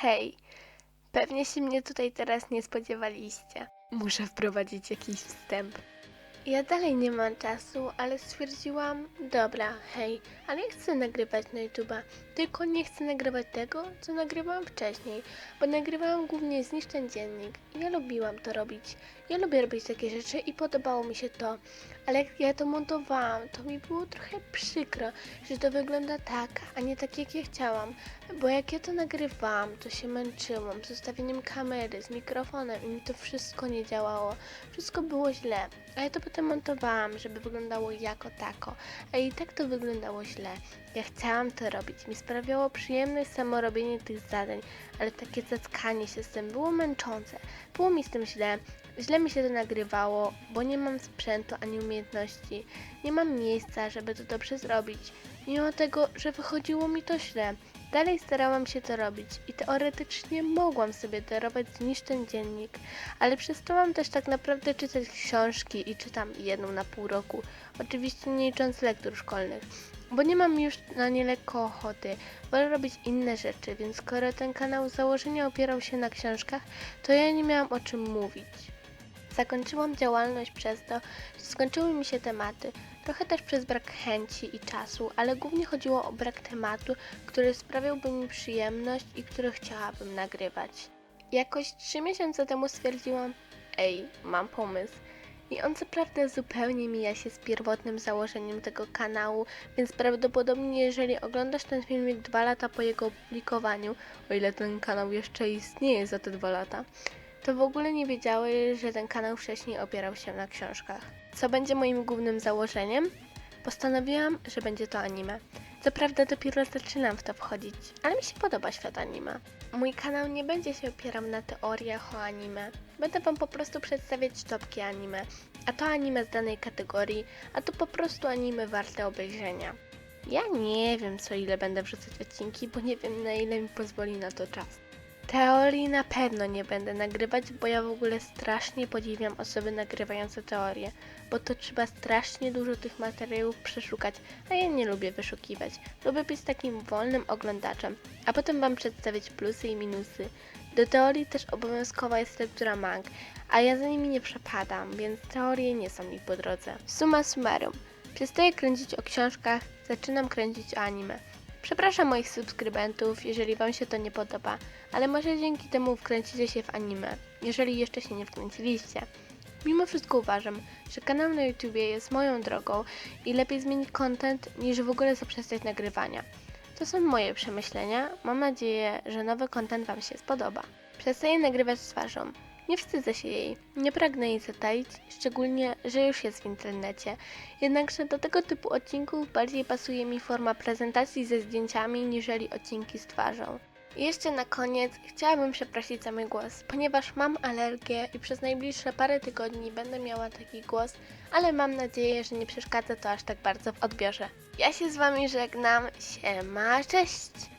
Hej, pewnie się mnie tutaj teraz nie spodziewaliście. Muszę wprowadzić jakiś wstęp. Ja dalej nie mam czasu, ale stwierdziłam, dobra, hej, ale ja chcę nagrywać na YouTube'a, tylko nie chcę nagrywać tego, co nagrywałam wcześniej, bo nagrywałam głównie zniszczeń dziennik i ja lubiłam to robić. Ja lubię robić takie rzeczy i podobało mi się to, ale jak ja to montowałam, to mi było trochę przykro, że to wygląda tak, a nie tak jak ja chciałam, bo jak ja to nagrywałam, to się męczyłam z ustawieniem kamery, z mikrofonem i mi to wszystko nie działało. Wszystko było źle, a ja to potem montowałam, żeby wyglądało jako tako, a i tak to wyglądało źle. Ja chciałam to robić, mi sprawiało przyjemność samo robienie tych zadań, ale takie zatkanie się z tym było męczące. Było mi z tym źle, źle mi się to nagrywało, bo nie mam sprzętu ani umiejętności, nie mam miejsca, żeby to dobrze zrobić. Mimo tego, że wychodziło mi to źle, dalej starałam się to robić i teoretycznie mogłam sobie darować zniszczeń dziennik, ale przestałam też tak naprawdę czytać książki i czytam jedną na pół roku, oczywiście nie licząc lektur szkolnych, bo nie mam już na nie lekko ochoty, wolę robić inne rzeczy, więc skoro ten kanał z założenia opierał się na książkach, to ja nie miałam o czym mówić. Zakończyłam działalność przez to, że skończyły mi się tematy, trochę też przez brak chęci i czasu, ale głównie chodziło o brak tematu, który sprawiałby mi przyjemność i który chciałabym nagrywać. Jakoś trzy miesiące temu stwierdziłam, ej, mam pomysł. I on co prawda zupełnie mija się z pierwotnym założeniem tego kanału, więc prawdopodobnie jeżeli oglądasz ten filmik dwa lata po jego opublikowaniu, o ile ten kanał jeszcze istnieje za te dwa lata, to w ogóle nie wiedziały, że ten kanał wcześniej opierał się na książkach. Co będzie moim głównym założeniem? Postanowiłam, że będzie to anime. Co prawda dopiero zaczynam w to wchodzić, ale mi się podoba świat anime. Mój kanał nie będzie się opierał na teoriach o anime. Będę wam po prostu przedstawiać topki anime. A to anime z danej kategorii, a to po prostu anime warte obejrzenia. Ja nie wiem, co ile będę wrzucać odcinki, bo nie wiem, na ile mi pozwoli na to czas. Teorii na pewno nie będę nagrywać, bo ja w ogóle strasznie podziwiam osoby nagrywające teorie, bo to trzeba strasznie dużo tych materiałów przeszukać, a ja nie lubię wyszukiwać. Lubię być takim wolnym oglądaczem, a potem Wam przedstawić plusy i minusy. Do teorii też obowiązkowa jest lektura mang, a ja za nimi nie przepadam, więc teorie nie są mi po drodze. Summa summarum. Przestaję kręcić o książkach, zaczynam kręcić o anime. Przepraszam moich subskrybentów, jeżeli Wam się to nie podoba, ale może dzięki temu wkręcicie się w anime, jeżeli jeszcze się nie wkręciliście. Mimo wszystko uważam, że kanał na YouTubie jest moją drogą i lepiej zmienić content niż w ogóle zaprzestać nagrywania. To są moje przemyślenia, mam nadzieję, że nowy content Wam się spodoba. Przestaję nagrywać z twarzą. Nie wstydzę się jej, nie pragnę jej zataić, szczególnie, że już jest w internecie. Jednakże do tego typu odcinków bardziej pasuje mi forma prezentacji ze zdjęciami niżeli odcinki z twarzą. I jeszcze na koniec chciałabym przeprosić za mój głos, ponieważ mam alergię i przez najbliższe parę tygodni będę miała taki głos, ale mam nadzieję, że nie przeszkadza to aż tak bardzo w odbiorze. Ja się z Wami żegnam, siema, cześć!